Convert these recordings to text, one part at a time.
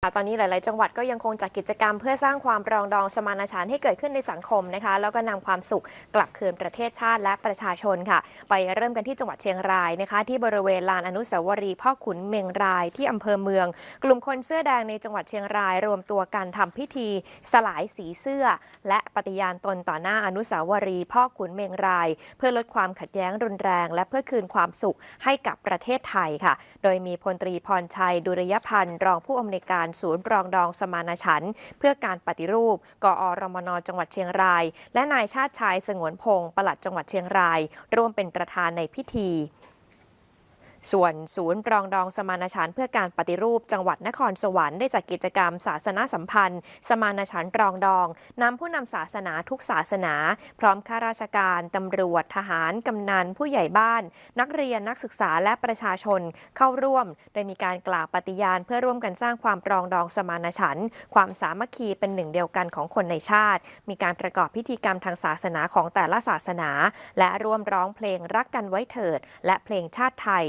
ตอนนี้หลาย ๆ จังหวัดก็ยังคงจัดกิจกรรมเพื่อสร้างความปรองดองสมานฉันท์ให้เกิดขึ้นในสังคมนะคะ แล้วก็นำความสุขกลับคืนประเทศชาติและประชาชนค่ะ ไปเริ่มกันที่จังหวัดเชียงรายนะคะ ที่บริเวณลานอนุสาวรีย์พ่อขุนเมงรายที่อำเภอเมือง กลุ่มคนเสื้อแดงในจังหวัดเชียงราย รวมตัวกันทำพิธี สลายสีเสื้อ และปฏิญาณตนต่อหน้าอนุสาวรีย์พ่อขุนเมงราย เพื่อลดความขัดแย้งรุนแรง และเพื่อคืนความสุขให้กับประเทศไทยค่ะ โดยมีพลตรีพรชัยดุริยพันธ์รองผู้อำนวยการศูนย์ปรองดองสมานฉันท์เพื่อการปฏิรูป กอรมนจังหวัดเชียงราย และนายชาติชายสงวนพงศ์ปลัดจังหวัดเชียงราย ร่วมเป็นประธานในพิธี ส่วนศูนย์ปรองดองสมานฉันเพื่อการปฏิรูปจังหวัดนครสวรรค์ได้จัดกิจกรรม ศาสนาสัมพันธ์ สมานฉันปรองดองนำผู้นำศาสนาทุกศาสนา พร้อมข้าราชการตำรวจทหาร กำนัน ผู้ใหญ่บ้าน นักเรียนนักศึกษาและประชาชนเข้าร่วม โดยมีการกล่าวปฏิญาณ เพื่อร่วมกันสร้างความปรองดองสมานฉันความสามัคคีเป็นหนึ่งเดียวกันของคนในชาติ มีการประกอบพิธีกรรมทางศาสนาของแต่ละศาสนา และร่วมร้องเพลงรักกันไว้เถิด และเพลงชาติไทย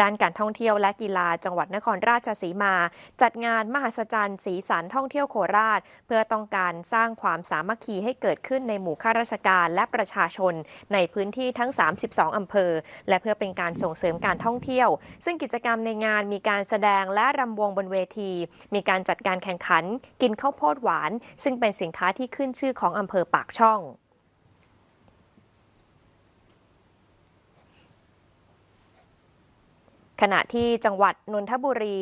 ด้านการท่องเที่ยวและกีฬาจังหวัดนครราชสีมา จัดงานมหัศจรรย์สีสันท่องเที่ยวโคราช เพื่อต้องการสร้างความสามัคคีให้เกิดขึ้นในหมู่ข้าราชการและประชาชน ในพื้นที่ทั้ง 32 อำเภอ และเพื่อเป็นการส่งเสริมการท่องเที่ยว ซึ่งกิจกรรมในงานมีการแสดงและรำวงบนเวที มีการจัดการแข่งขัน กินข้าวโพดหวาน ซึ่งเป็นสินค้าที่ขึ้นชื่อของอำเภอปากช่อง ขณะที่จังหวัดนนทบุรี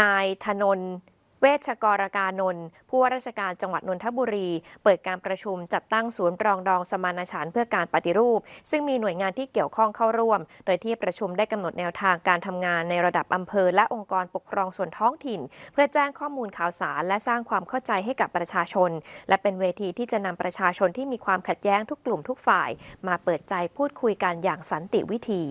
นายธนนท์เวชกรกานนท์ผู้ว่าราชการจังหวัดนนทบุรี เปิดการประชุมจัดตั้งศูนย์ปรองดองสมานฉันท์เพื่อการปฏิรูป ซึ่งมีหน่วยงานที่เกี่ยวข้องเข้าร่วม โดยที่ประชุมได้กำหนดแนวทางการทำงานในระดับอำเภอ และองค์กรปกครองส่วนท้องถิ่น เพื่อแจ้งข้อมูลข่าวสาร และสร้างความเข้าใจให้กับประชาชน และเป็นเวทีที่จะนำประชาชนที่มีความขัดแย้งทุกกลุ่มทุกฝ่าย มาเปิดใจพูดคุยกันอย่างสันติวิธี